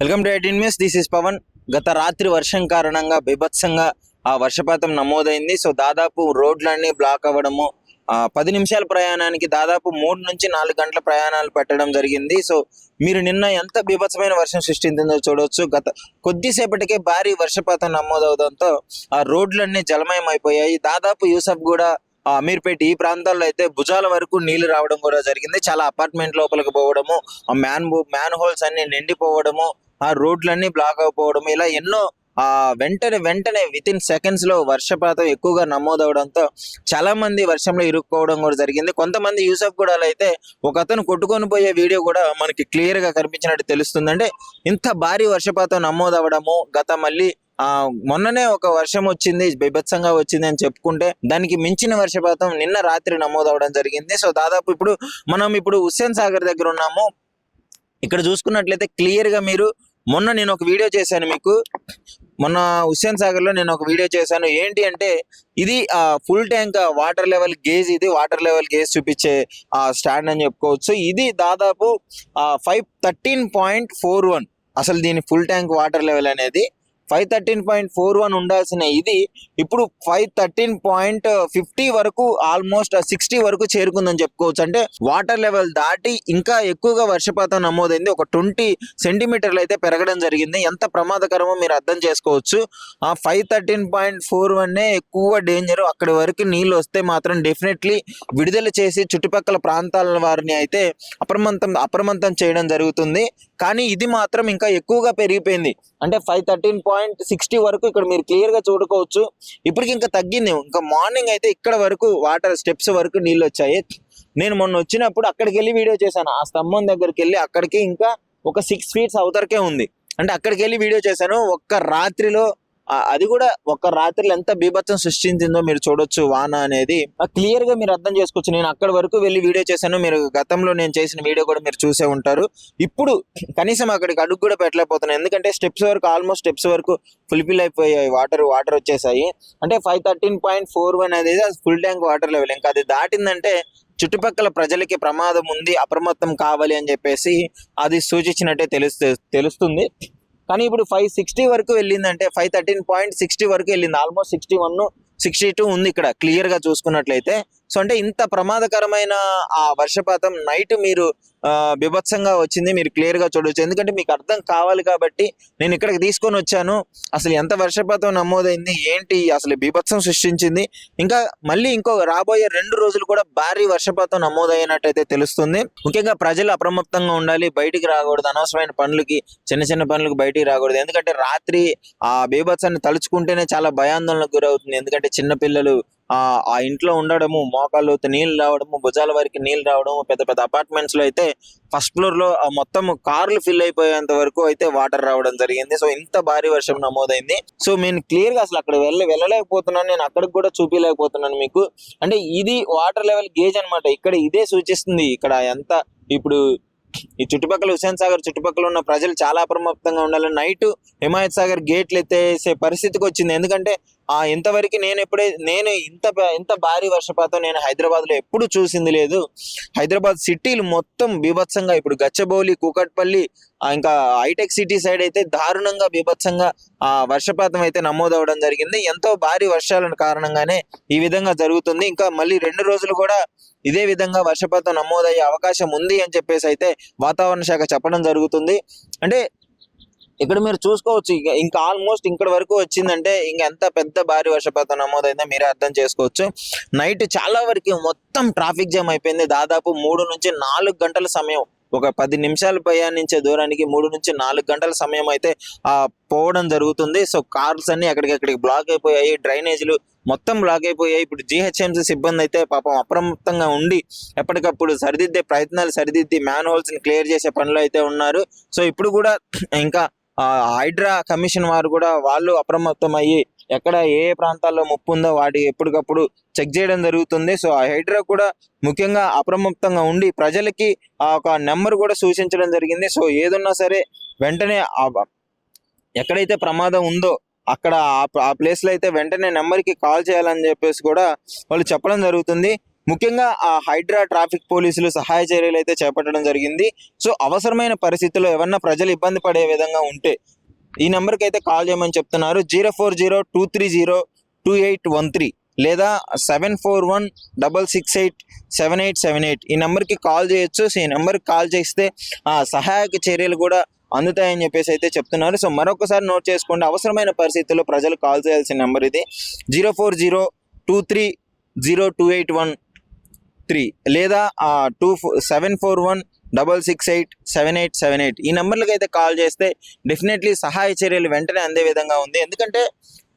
Welcome to eighteen news. This is Pavan. గత రాత్రి వర్షం కారణంగా బీభత్సంగా ఆ వర్షపాతం నమోదైంది. సో దాదాపు రోడ్లన్నీ బ్లాక్ అవ్వడము పది నిమిషాల ప్రయాణానికి దాదాపు మూడు నుంచి నాలుగు గంటల ప్రయాణాలు పెట్టడం జరిగింది. సో మీరు నిన్న ఎంత బీభత్సమైన వర్షం సృష్టించిందో చూడవచ్చు గత కొద్దిసేపటికే భారీ వర్షపాతం నమోదవడంతో ఆ రోడ్లన్నీ జలమయం అయిపోయాయి దాదాపు యూసఫ్ కూడా అమీర్పేట ఈ ప్రాంతాల్లో అయితే భుజాల వరకు నీళ్ళు రావడం కూడా జరిగింది. చాలా అపార్ట్మెంట్ లోపలికి పోవడము ఆ మ్యాన్ మ్యాన్ హోల్స్ అన్ని నిండిపోవడము ఆ రోడ్లన్నీ బ్లాక్ అయిపోవడం ఇలా ఎన్నో ఆ వెంటనే వెంటనే విత్ ఇన్ సెకండ్స్లో వర్షపాతం ఎక్కువగా నమోదవడంతో చాలా మంది వర్షంలో ఇరుక్కోవడం కూడా జరిగింది. కొంతమంది యూసఫ్ కూడా అయితే ఒక అతను కొట్టుకొని పోయే వీడియో కూడా మనకి క్లియర్గా కనిపించినట్టు తెలుస్తుంది అంటే ఇంత భారీ వర్షపాతం నమోదవడము గత మళ్ళీ ఆ మొన్ననే ఒక వర్షం వచ్చింది బీభత్సంగా వచ్చింది అని చెప్పుకుంటే దానికి మించిన వర్షపాతం నిన్న రాత్రి నమోదవడం జరిగింది. సో దాదాపు ఇప్పుడు మనం ఇప్పుడు హుస్సేన్ సాగర్ దగ్గర ఉన్నాము. ఇక్కడ చూసుకున్నట్లయితే క్లియర్గా మీరు మొన్న నేను ఒక వీడియో చేశాను మీకు. మొన్న హుస్సేన్ సాగర్లో నేను ఒక వీడియో చేశాను. ఏంటి అంటే ఇది full tank water level gauge ఇది. వాటర్ లెవెల్ గేజ్ చూపించే స్టాండ్ అని చెప్పుకోవచ్చు. ఇది దాదాపు five thirteen point four one. అసలు దీని ఫుల్ ట్యాంక్ వాటర్ లెవెల్ అనేది five thirteen point four one ఉండాల్సిన ఇది ఇప్పుడు ఫైవ్ థర్టీన్ పాయింట్ ఫిఫ్టీ వరకు ఆల్మోస్ట్ సిక్స్టీ వరకు చేరుకుందని చెప్పుకోవచ్చు. అంటే వాటర్ లెవెల్ దాటి ఇంకా ఎక్కువగా వర్షపాతం నమోదైంది. ఒక ట్వంటీ సెంటీమీటర్లు అయితే పెరగడం జరిగింది. ఎంత ప్రమాదకరమో మీరు అర్థం చేసుకోవచ్చు. ఆ ఫైవ్ థర్టీన్ పాయింట్ ఫోర్ వన్నే ఎక్కువ డేంజర్ అక్కడి వరకు నీళ్ళు వస్తే మాత్రం డెఫినెట్లీ విడుదల చేసి చుట్టుపక్కల ప్రాంతాల వారిని అయితే అప్రమత్తం అప్రమత్తం చేయడం జరుగుతుంది. కానీ ఇది మాత్రం ఇంకా ఎక్కువగా పెరిగిపోయింది. అంటే ఫైవ్ థర్టీన్ పాయింట్ సిక్స్టీ వరకు ఇక్కడ మీరు క్లియర్గా చూడుకోవచ్చు. ఇప్పటికి ఇంకా తగ్గింది. ఇంకా మార్నింగ్ అయితే ఇక్కడ వరకు వాటర్ స్టెప్స్ వరకు నీళ్ళు వచ్చాయి. నేను మొన్న వచ్చినప్పుడు అక్కడికి వెళ్ళి వీడియో చేశాను. ఆ స్తంభం దగ్గరికి వెళ్ళి అక్కడికి ఇంకా ఒక సిక్స్ ఫీట్స్ అవతరకే ఉంది. అంటే అక్కడికి వెళ్ళి వీడియో చేశాను. ఒక్క రాత్రిలో అది కూడా ఒక రాత్రిలో ఎంత బీభత్సం సృష్టించిందో మీరు చూడొచ్చు వాన అనేది. క్లియర్గా మీరు అర్థం చేసుకోవచ్చు. నేను అక్కడ వరకు వెళ్ళి వీడియో చేశాను. మీరు గతంలో నేను చేసిన వీడియో కూడా మీరు చూసే ఉంటారు. ఇప్పుడు కనీసం అక్కడికి అడుగు కూడా పెట్టలేకపోతున్నాను. ఎందుకంటే స్టెప్స్ వరకు ఆల్మోస్ట్ స్టెప్స్ వరకు ఫుల్ఫిల్ అయిపోయాయి. వాటర్ వాటర్ వచ్చేసాయి. అంటే five thirteen point four one అనేది ఫుల్ ట్యాంక్ వాటర్ లెవెల్ ఇంకా అది దాటిందంటే చుట్టుపక్కల ప్రజలకి ప్రమాదం ఉంది అప్రమత్తం కావాలి అని చెప్పేసి అది సూచించినట్టే తెలుస్తు తెలుస్తుంది. కానీ ఇప్పుడు ఫైవ్ సిక్స్టీ వరకు వెళ్ళిందంటే ఫైవ్ థర్టీన్ పాయింట్ సిక్స్టీ వరకు వెళ్ళింది. Almost sixty one sixty two ఉంది ఇక్కడ క్లియర్గా చూసుకున్నట్లయితే. సో అంటే ఇంత ప్రమాదకరమైన ఆ వర్షపాతం నైట్ మీరు ఆ, బీభత్సంగా వచ్చింది మీరు క్లియర్గా చూడవచ్చు ఎందుకంటే మీకు అర్థం కావాలి కాబట్టి నేను ఇక్కడికి తీసుకొని వచ్చాను. అసలు ఎంత వర్షపాతం నమోదైంది ఏంటి అసలు బీభత్సం సృష్టించింది. ఇంకా మళ్ళీ ఇంకో రాబోయే రెండు రోజులు కూడా భారీ వర్షపాతం నమోదైనట్టయితే తెలుస్తుంది. ముఖ్యంగా ప్రజలు అప్రమత్తంగా ఉండాలి బయటికి రాకూడదు. అనవసరమైన పనులకి చిన్న చిన్న పనులకు బయటికి రాకూడదు. ఎందుకంటే రాత్రి ఆ బీభత్సాన్ని తలుచుకుంటేనే చాలా భయాందోళనకు గురవుతుంది. ఎందుకంటే చిన్న పిల్లలు ఆ ఆ ఇంట్లో ఉండడము మోకాళ్ళు నీళ్ళు రావడము భుజాల వరకు నీళ్ళు రావడము పెద్ద పెద్ద అపార్ట్మెంట్స్లో అయితే ఫస్ట్ ఫ్లోర్లో ఆ మొత్తం కార్లు ఫిల్ అయిపోయేంత వరకు అయితే వాటర్ రావడం జరిగింది. సో ఇంత భారీ వర్షం నమోదైంది. సో నేను క్లియర్గా అసలు అక్కడ వెళ్ళ వెళ్ళలేకపోతున్నాను. నేను అక్కడికి కూడా చూపించలేకపోతున్నాను మీకు. అంటే ఇది వాటర్ లెవెల్ గేజ్ అన్నమాట. ఇక్కడ ఇదే సూచిస్తుంది. ఇక్కడ ఎంత ఇప్పుడు ఈ చుట్టుపక్కల హుసేన్ సాగర్ చుట్టుపక్కల ఉన్న ప్రజలు చాలా అప్రమత్తంగా ఉండాలి. నైట్ హిమాయత్ సాగర్ గేట్లు ఎత్తేసే పరిస్థితికి వచ్చింది. ఎందుకంటే ఆ ఇంతవరకు నేను ఎప్పుడే నేను ఇంత ఇంత భారీ వర్షపాతం నేను హైదరాబాద్లో ఎప్పుడు చూసింది లేదు. హైదరాబాద్ సిటీలు మొత్తం బీభత్సంగా. ఇప్పుడు గచ్చబౌలి కూకట్పల్లి ఇంకా హైటెక్ సిటీ సైడ్ అయితే దారుణంగా బీభత్సంగా ఆ వర్షపాతం అయితే నమోదవడం జరిగింది. ఎంతో భారీ వర్షాల కారణంగానే ఈ విధంగా జరుగుతుంది. ఇంకా మళ్ళీ రెండు రోజులు కూడా ఇదే విధంగా వర్షపాతం నమోదయ్యే అవకాశం ఉంది అని చెప్పేసి అయితే వాతావరణ శాఖ చెప్పడం జరుగుతుంది. అంటే ఇక్కడ మీరు చూసుకోవచ్చు ఇంకా ఇంకా ఆల్మోస్ట్ ఇక్కడ వరకు వచ్చిందంటే ఇంకా ఎంత పెద్ద భారీ వర్షపాతం నమోదైందో మీరే అర్థం చేసుకోవచ్చు. నైట్ చాలా వరకు మొత్తం ట్రాఫిక్ జామ్ అయిపోయింది. దాదాపు మూడు నుంచి నాలుగు గంటల సమయం. ఒక పది నిమిషాలు ప్రయాణించే దూరానికి మూడు నుంచి నాలుగు గంటల సమయం అయితే ఆ పోవడం జరుగుతుంది. సో కార్స్ అన్ని అక్కడికక్కడికి బ్లాక్ అయిపోయాయి. డ్రైనేజీలు మొత్తం బ్లాక్ అయిపోయాయి. ఇప్పుడు జిహెచ్ఎంసీ సిబ్బంది అయితే పాపం అప్రమత్తంగా ఉండి ఎప్పటికప్పుడు సరిదిద్దే ప్రయత్నాలు సరిదిద్ది మ్యాన్ హోల్స్ని క్లియర్ చేసే పనిలో అయితే ఉన్నారు. సో ఇప్పుడు కూడా ఇంకా హైడ్రా కమిషన్ వారు కూడా వాళ్ళు అప్రమత్తం అయ్యి ఎక్కడ ఏ ఏ ప్రాంతాల్లో ముప్పు ఉందో వాటి ఎప్పటికప్పుడు చెక్ చేయడం జరుగుతుంది. సో ఆ హైడ్రా కూడా ముఖ్యంగా అప్రమత్తంగా ఉండి ప్రజలకి ఆ ఒక నెంబర్ కూడా సూచించడం జరిగింది. సో ఏదున్నా సరే వెంటనే ఆ- ఎక్కడైతే ప్రమాదం ఉందో అక్కడ ఆ- ఆ ప్లేస్లో అయితే వెంటనే నెంబర్కి కాల్ చేయాలని చెప్పేసి కూడా వాళ్ళు చెప్పడం జరుగుతుంది. ముఖ్యంగా ఆ హైడ్రా ట్రాఫిక్ పోలీసులు సహాయ చర్యలు అయితే చేపట్టడం జరిగింది. సో అవసరమైన పరిస్థితుల్లో ఏమన్నా ప్రజలు ఇబ్బంది పడే విధంగా ఉంటే ఈ నెంబర్కి అయితే కాల్ చేయమని చెప్తున్నారు. Zero four zero two three zero two eight one three లేదా seven four one double six eight seven eight seven eight ఈ నెంబర్కి కాల్ చేయొచ్చు. సో ఈ నెంబర్కి కాల్ చేస్తే ఆ సహాయక చర్యలు కూడా అందుతాయని చెప్పేసి అయితే చెప్తున్నారు. సో మరొకసారి నోట్ చేసుకోండి. అవసరమైన పరిస్థితుల్లో ప్రజలు కాల్ చేయాల్సిన నెంబర్ ఇది. Zero four zero two three zero two eight one three లేదా two seven four one double six eight seven eight seven eight ఈ నెంబర్లకు అయితే కాల్ చేస్తే డెఫినెట్లీ సహాయ చర్యలు వెంటనే అందే విధంగా ఉంది. ఎందుకంటే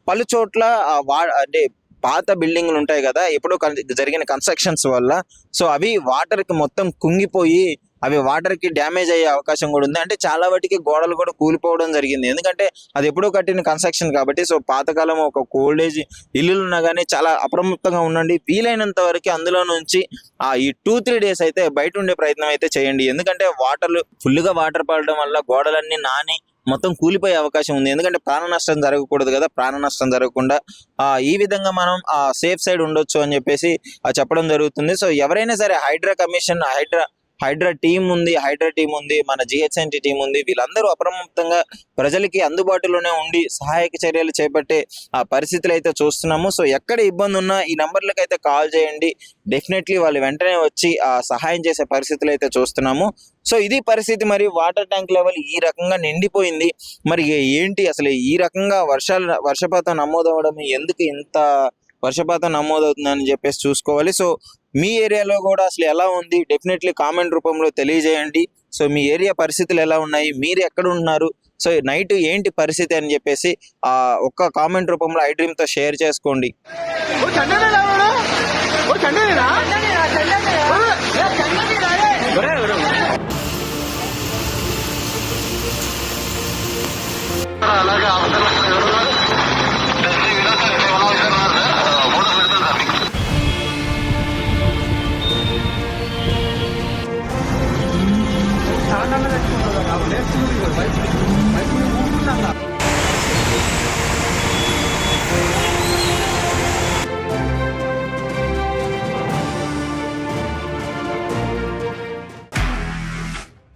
పలు చోట్ల వా అంటే పాత బిల్డింగ్లు ఉంటాయి కదా ఎప్పుడో కన్- జరిగిన కన్స్ట్రక్షన్స్ వల్ల సో అవి వాటర్కి మొత్తం కుంగిపోయి అవి వాటర్కి డ్యామేజ్ అయ్యే అవకాశం కూడా ఉంది. అంటే చాలా వాటికి గోడలు కూడా కూలిపోవడం జరిగింది. ఎందుకంటే అది ఎప్పుడో కట్టిన కన్స్ట్రక్షన్ కాబట్టి సో పాతకాలం ఒక కోల్డేజ్ ఏజ్ ఇల్లులు ఉన్నా కానీ చాలా అప్రమత్తంగా ఉండండి. వీలైనంత వరకు అందులో నుంచి ఆ ఈ టూ త్రీ డేస్ అయితే బయట ఉండే ప్రయత్నం అయితే చేయండి. ఎందుకంటే వాటర్లు ఫుల్గా వాటర్ పడడం వల్ల గోడలన్నీ నాని మొత్తం కూలిపోయే అవకాశం ఉంది. ఎందుకంటే ప్రాణ నష్టం జరగకూడదు కదా ప్రాణ నష్టం జరగకుండా. ఆ ఈ విధంగా మనం ఆ సేఫ్ సైడ్ ఉండొచ్చు అని చెప్పేసి చెప్పడం జరుగుతుంది. సో ఎవరైనా సరే హైడ్రా కమిషన్ హైడ్రా హైడ్రా టీం ఉంది హైడ్రా టీం ఉంది మన జిహెచ్ఎన్టీ టీం ఉంది. వీళ్ళందరూ అప్రమత్తంగా ప్రజలకి అందుబాటులోనే ఉండి సహాయక చర్యలు చేపట్టే ఆ పరిస్థితులు అయితే చూస్తున్నాము. సో ఎక్కడ ఇబ్బంది ఉన్నా ఈ నెంబర్లకు అయితే కాల్ చేయండి. డెఫినెట్లీ వాళ్ళు వెంటనే వచ్చి ఆ సహాయం చేసే పరిస్థితులు అయితే చూస్తున్నాము. సో ఇది పరిస్థితి మరి వాటర్ ట్యాంక్ లెవెల్ ఈ రకంగా నిండిపోయింది. మరి ఏంటి అసలు ఈ రకంగా వర్షాలు వర్షపాతం నమోదవడం? ఎందుకు ఇంత వర్షపాతం నమోదవుతుందని చెప్పేసి చూసుకోవాలి. సో మీ ఏరియాలో కూడా అసలు ఎలా ఉంది? డెఫినెట్లీ కామెంట్ రూపంలో తెలియజేయండి. సో మీ ఏరియా పరిస్థితులు ఎలా ఉన్నాయి? మీరు ఎక్కడ ఉన్నారు సో నైట్ ఏంటి పరిస్థితి అని చెప్పేసి ఆ ఒక్క కామెంట్ రూపంలో ఐ డ్రీమ్తో షేర్ చేసుకోండి.